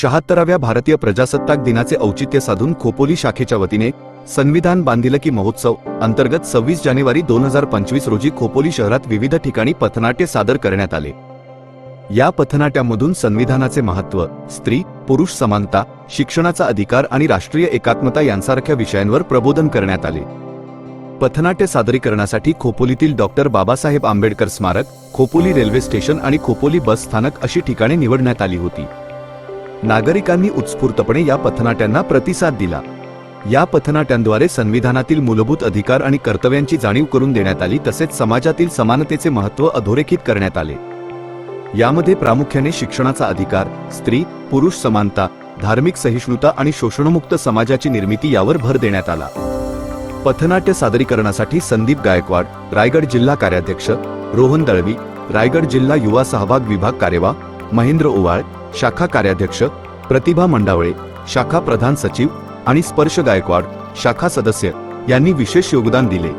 शहात्तराव्या भारतीय प्रजासत्ताक दिनाचे औचित्य साधून खोपोली शाखेच्या वतीने संविधान बांधिलकी महोत्सव अंतर्गत सव्वीस जानेवारी दोन हजार पंचवीस रोजी खोपोली शहरात विविध ठिकाणी पथनाट्य सादर करण्यात आले. या पथनाट्यामधून संविधानाचे महत्त्व स्त्री पुरुष समानता शिक्षणाचा अधिकार आणि राष्ट्रीय एकात्मता यांसारख्या विषयांवर प्रबोधन करण्यात आले. पथनाट्य सादरीकरणासाठी खोपोलीतील डॉक्टर बाबासाहेब आंबेडकर स्मारक खोपोली रेल्वे स्टेशन आणि खोपोली बस स्थानक अशी ठिकाणे निवडण्यात आली होती. नागरिकांनी उत्स्फूर्तपणे या पथनाट्यांना प्रतिसाद दिला. या पथनाट्यांद्वारे संविधानातील मूलभूत अधिकार आणि कर्तव्यांची जाणीव करून देण्यात आली तसेच समाजातील समानतेचे महत्त्व अधोरेखित करण्यात आले. यामध्ये प्रामुख्याने शिक्षणाचा अधिकार स्त्री पुरुष समानता धार्मिक सहिष्णुता आणि शोषणमुक्त समाजाची निर्मिती यावर भर देण्यात आला. पथनाट्य सादरीकरणासाठी संदीप गायकवाड रायगड जिल्हा कार्याध्यक्ष रोहन दळवी रायगड जिल्हा युवा सहभाग विभाग कार्यवा महेंद्र ओवाळ शाखा कार्याध्यक्ष प्रतिभा मंडावळे शाखा प्रधान सचिव आणि स्पर्श गायकवाड शाखा सदस्य यांनी विशेष योगदान दिले.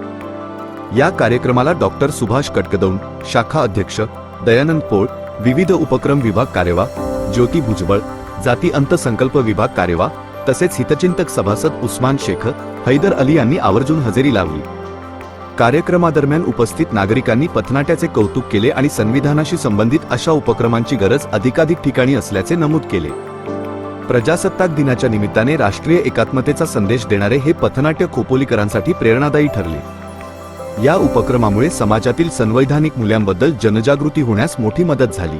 या कार्यक्रमाला डॉक्टर सुभाष कटकदौंड शाखा अध्यक्ष दयानंद पोळ विविध उपक्रम विभाग कार्यवा ज्योती भुजबळ जाती अंतसंकल्प विभाग कार्यवा तसेच हितचिंतक सभासद उस्मान शेख हैदर अली यांनी आवर्जून हजेरी लावली. कार्यक्रमादरम्यान उपस्थित नागरिकांनी पथनाट्याचे कौतुक केले आणि संविधानाशी संबंधित अशा उपक्रमांची गरज अधिकाधिक ठिकाणी असल्याचे नमूद केले. प्रजासत्ताक दिनाच्या निमित्ताने राष्ट्रीय एकात्मतेचा संदेश देणारे हे पथनाट्य खोपोलीकरांसाठी प्रेरणादायी ठरले. या उपक्रमामुळे समाजातील संवैधानिक मूल्यांबद्दल जनजागृती होण्यास मोठी मदत झाली.